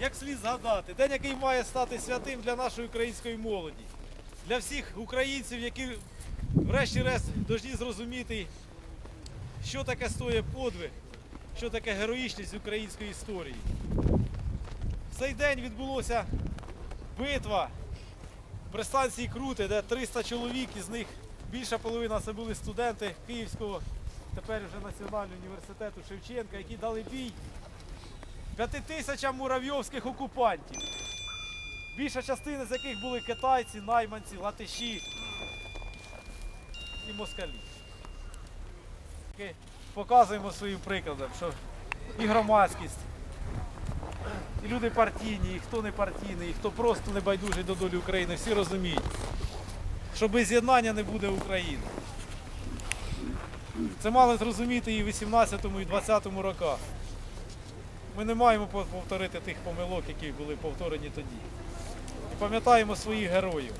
як слід згадати, день, який має стати святим для нашої української молоді, для всіх українців, які врешті-решт повинні зрозуміти, що таке стоїть подвиг, що таке героїчність української історії. В цей день відбулося битва при станції Крути, де 300 чоловік, із них більша половина це були студенти Київського, тепер вже Національного університету Шевченка, які дали бій п'яти тисячам муравйовських окупантів. Більша частина з яких були китайці, найманці, латиші і москалі. Показуємо своїм прикладом, що і громадськість, і люди партійні, і хто не партійний, і хто просто не байдужий до долі України, всі розуміють, що без єднання не буде України. Це мали зрозуміти і в 18-му, і 20-му роках. Ми не маємо повторити тих помилок, які були повторені тоді. І пам'ятаємо своїх героїв.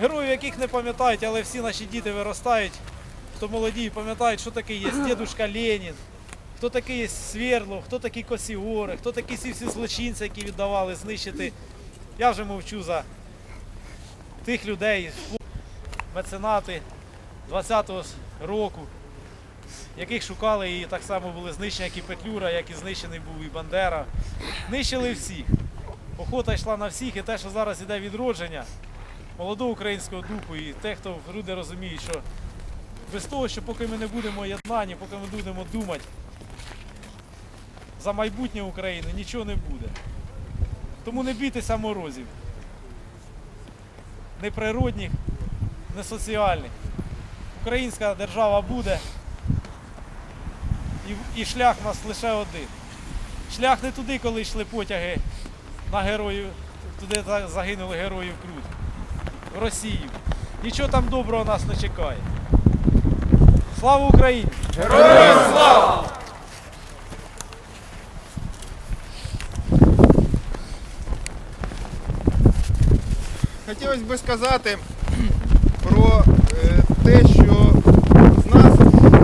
Героїв, яких не пам'ятають, але всі наші діти виростають, хто молоді, пам'ятають, що таке є дідушка Ленін, хто такий є Свердлов, хто такі Косіори, хто такі всі всі злочинці, які віддавали знищити. Я вже мовчу за тих людей, меценати 20-го року, яких шукали і так само були знищені, як і Петлюра, як і знищений був і Бандера. Нищили всіх. Охота йшла на всіх, і те, що зараз іде відродження молодого українського духу, і те, хто люди розуміють, що без того, що поки ми не будемо єднані, поки ми будемо думати за майбутнє України, нічого не буде. Тому не бійтеся морозів. Не природних, не соціальних. Українська держава буде, і, і шлях у нас лише один. Шлях не туди, коли йшли потяги на героїв, туди загинули героїв Крут. В Росію. Нічого там доброго нас не чекає. Слава Україні! Героям слава! Хотілося б сказати про е, те, що з нас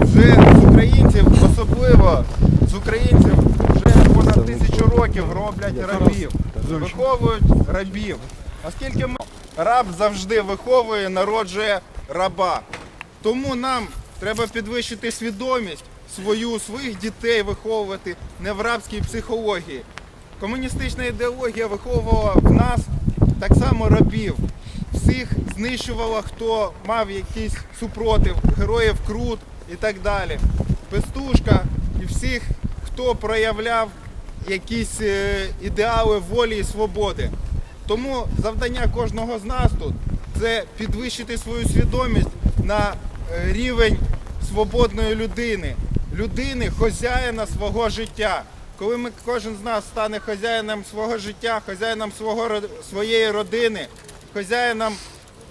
вже з українців, особливо з українців, вже понад тисячу років роблять рабів, виховують рабів. Оскільки ми раб завжди виховує, народжує раба. Тому нам треба підвищити свідомість свою, своїх дітей виховувати не в рабській психології. Комуністична ідеологія виховувала в нас так само рабів. Всіх знищувала, хто мав якийсь супротив, героїв Крут і так далі. Пестушка і всіх, хто проявляв якісь е, ідеали волі і свободи. Тому завдання кожного з нас тут це підвищити свою свідомість на е, рівень свободної людини, людини, хозяїна свого життя. коли ми кожен з нас стане хазяїном свого життя, хазяїном свого своєї родини, хазяїном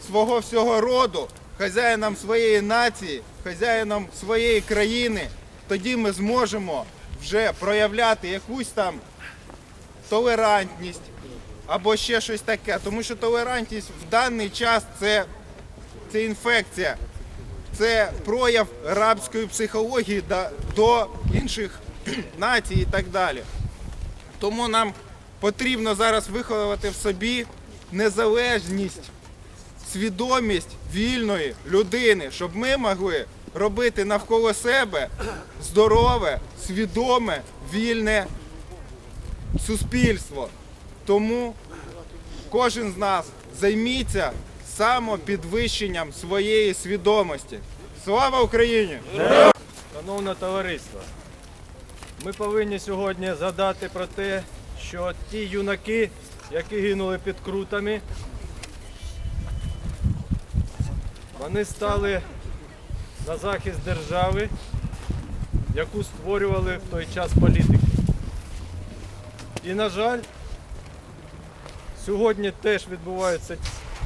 свого всього роду, хазяїном своєї нації, хазяїном своєї країни, тоді ми зможемо вже проявляти якусь там толерантність або ще щось таке. Тому що толерантність в даний час це, це інфекція, це прояв рабської психології до, до інших націй і так далі. Тому нам потрібно зараз виховувати в собі незалежність, свідомість вільної людини, щоб ми могли робити навколо себе здорове, свідоме, вільне суспільство. Тому кожен з нас займіться самопідвищенням своєї свідомості. Слава Україні! Шановне товариство, ми повинні сьогодні згадати про те, що ті юнаки, які гинули під крутами, вони стали на захист держави, яку створювали в той час політики. І, на жаль, сьогодні теж відбуваються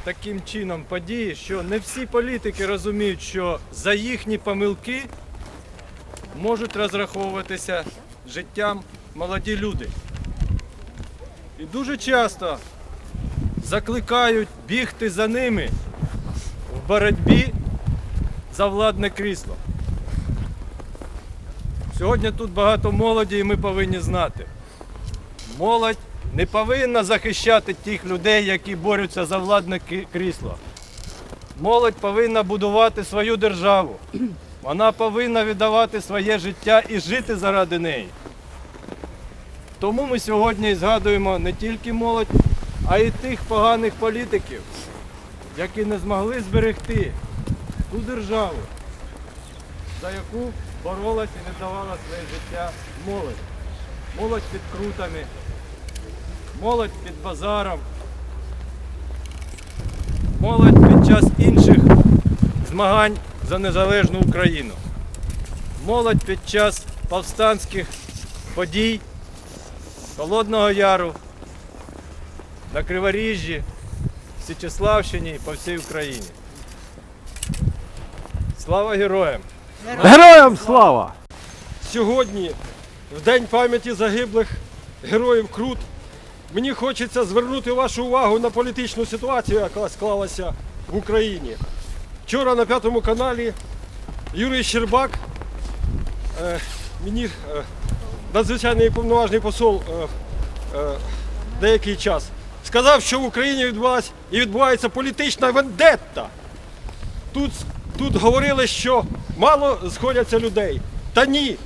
таким чином події, що не всі політики розуміють, що за їхні помилки можуть розраховуватися життям молоді люди. І дуже часто закликають бігти за ними в боротьбі за владне крісло. Сьогодні тут багато молоді, і ми повинні знати. Молодь не повинна захищати тих людей, які борються за владне крісло. Молодь повинна будувати свою державу. Вона повинна віддавати своє життя і жити заради неї. Тому ми сьогодні згадуємо не тільки молодь, а й тих поганих політиків, які не змогли зберегти ту державу, за яку боролась і не давала своє життя молодь. Молодь під крутами, молодь під базаром, молодь під час інших змагань за незалежну Україну. Молодь під час повстанських подій Холодного Яру на Криворіжжі, Січеславщині і по всій Україні. Слава героям! Героям слава! Сьогодні, в День пам'яті загиблих героїв Крут, мені хочеться звернути вашу увагу на політичну ситуацію, яка склалася в Україні. Вчора на п'ятому каналі Юрій Щербак, е, мені е, надзвичайний повноважний посол е, деякий час, сказав, що в Україні відбулася і відбувається політична вендетта. Тут, тут говорили, що мало сходяться людей. Та ні.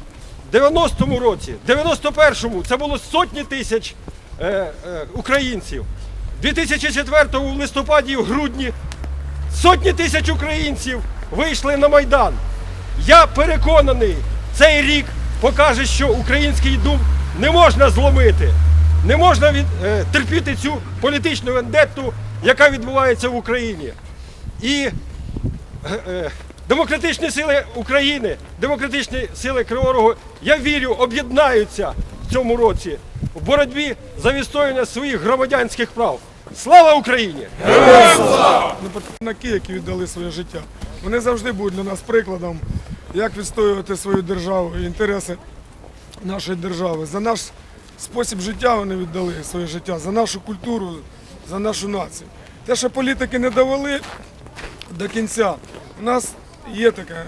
В 90-му році, в 91-му це було сотні тисяч е, е, українців. В 2004-му в листопаді в грудні сотні тисяч українців вийшли на Майдан. Я переконаний, цей рік покаже, що український дух не можна зломити. Не можна від, е, терпіти цю політичну вендетту, яка відбувається в Україні. І демократичні сили України, демократичні сили Кривого Рогу, я вірю, об'єднаються в цьому році в боротьбі за відстоювання своїх громадянських прав. Слава Україні! Напаки, які віддали своє життя, вони завжди будуть для нас прикладом, як відстоювати свою державу і інтереси нашої держави. За наш спосіб життя вони віддали своє життя, за нашу культуру, за нашу націю. Те, що політики не довели до кінця, у нас є таке. е,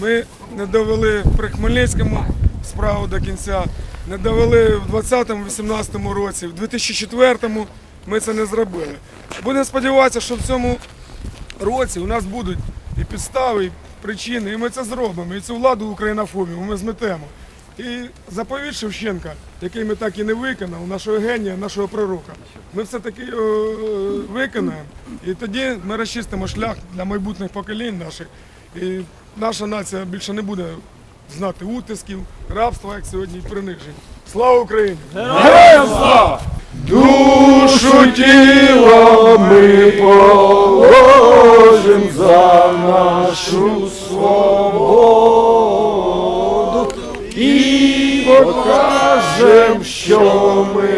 Ми не довели при Хмельницькому справу до кінця, не довели в 20-18 році, в 2004 ми це не зробили. Будемо сподіватися, що в цьому році у нас будуть і підстави, і причини, і ми це зробимо. І цю владу українофобію ми зметемо. І заповідь Шевченка, який ми так і не виконали, нашого генія, нашого пророка, ми все-таки е, виконаємо. І тоді ми розчистимо шлях для майбутніх поколінь наших. І наша нація більше не буде знати утисків, рабства, як сьогодні, і принижень. Слава Україні! Слава! Душу тіло ми положим за нашу свободу Скажем, що ми